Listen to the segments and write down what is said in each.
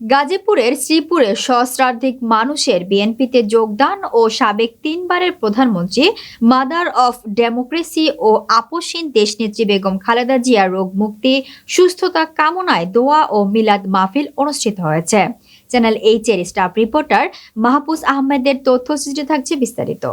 গাজীপুরের শ্রীপুরে সহস্রাধিক মানুষের বিএনপিতে যোগদান ও সাবেক তিনবারের প্রধানমন্ত্রী, মাদার অফ ডেমোক্রেসি ও আপসীন দেশনেত্রী বেগম খালেদা জিয়ার রোগ মুক্তি, সুস্থতা কামনায় দোয়া ও মিলাদ মাহফিল অনুষ্ঠিত হয়েছে। চ্যানেল এইচ এর স্টাফ রিপোর্টার মাহফুজ আহমেদের তথ্যচিত্রে থাকছে বিস্তারিত।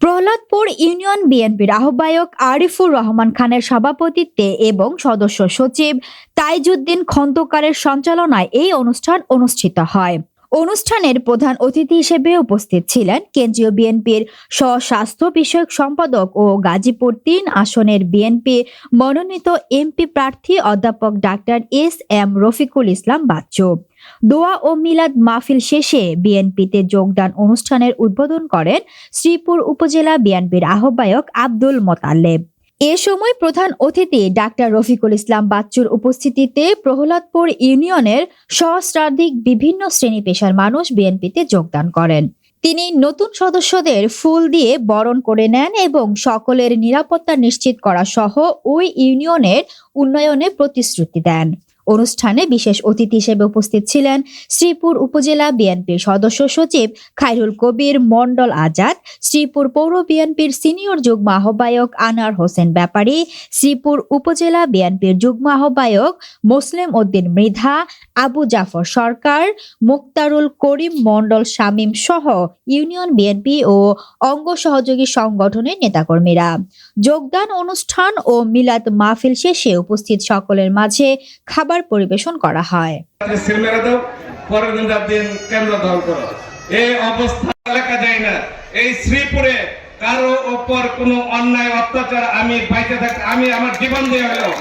প্রহ্লাদপুর ইউনিয়ন বিএনপির আহ্বায়ক আরিফুর রহমান খানের সভাপতিত্বে এবং সদস্য সচিব তাইজুদ্দিন খন্দকারের সঞ্চালনায় এই অনুষ্ঠান অনুষ্ঠিত হয়। অনুষ্ঠানের প্রধান অতিথি হিসেবে উপস্থিত ছিলেন কেন্দ্রীয় বিএনপির স্বস্বাস্থ্য বিষয়ক সম্পাদক ও গাজীপুর তিন আসনের বিএনপি মনোনীত এমপি প্রার্থী অধ্যাপক doctor S M Rafiqul Islam Bachchu. দোয়া ও মিলাদ মাহফিল শেষে বিএনপিতে যোগদান অনুষ্ঠানের উদ্বোধন করেন শ্রীপুর উপজেলা বিএনপির আহ্বায়ক আব্দুল মোতালেব। এ সময় প্রধান অতিথি ডাক্তার রফিকুল ইসলাম বাচ্চুর উপস্থিতিতে প্রহ্লাদপুর ইউনিয়নের সহস্রাধিক বিভিন্ন শ্রেণি পেশার মানুষ বিএনপিতে যোগদান করেন। তিনি নতুন সদস্যদের ফুল দিয়ে বরণ করে নেন এবং সকলের নিরাপত্তা নিশ্চিত করা সহ ওই ইউনিয়নের উন্নয়নে প্রতিশ্রুতি দেন। অনুষ্ঠানে বিশেষ অতিথি হিসেবে উপস্থিত ছিলেন শ্রীপুর উপজেলা বিএনপির সদস্য সচিব খায়রুল কবির মন্ডল আজাদ, শ্রীপুর পৌর বিএনপির সিনিয়র যুগ্ম আহ্বায়ক আনার হোসেন ব্যাপারী, শ্রীপুর উপজেলা বিএনপির যুগ্ম আহ্বায়ক মুসলিম উদ্দিন মৃধা, আবু জাফর সরকার, মুক্তারুল করিম মন্ডল শামীম সহ ইউনিয়ন বিএনপি ও অঙ্গ সহযোগী সংগঠনের নেতাকর্মীরা। যোগদান অনুষ্ঠান ও মিলাদ মাহফিল শেষে উপস্থিত সকলের মাঝে খাবার পরিবেশন করা হয়। করো। ওপর কোনো অন্যায়, অত্যাচার, আমি বাইতে থাকতে আমি আমার জীবন দিয়ে হলেও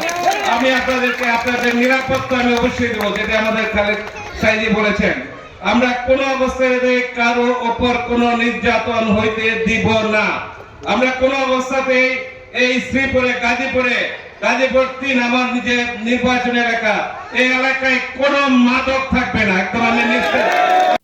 আমি আপনাদেরকে, আপনাদের নিরাপত্তা আমি অবশ্যই দেবো, যেটা আমাদের খালেদ সাইজি বলেছেন। আমরা কোন অবস্থায় কারও ওপর কোনো নির্যাতন হইতে দিব না। আমরা কোন অবস্থাতেই এই শ্রীপুরে, গাজীপুরে গাজীপুর তিন আমার নিজের নির্বাচনী এলাকা। এই এলাকায় কোন মাদক থাকবে না, একদম আমি নিশ্চিত।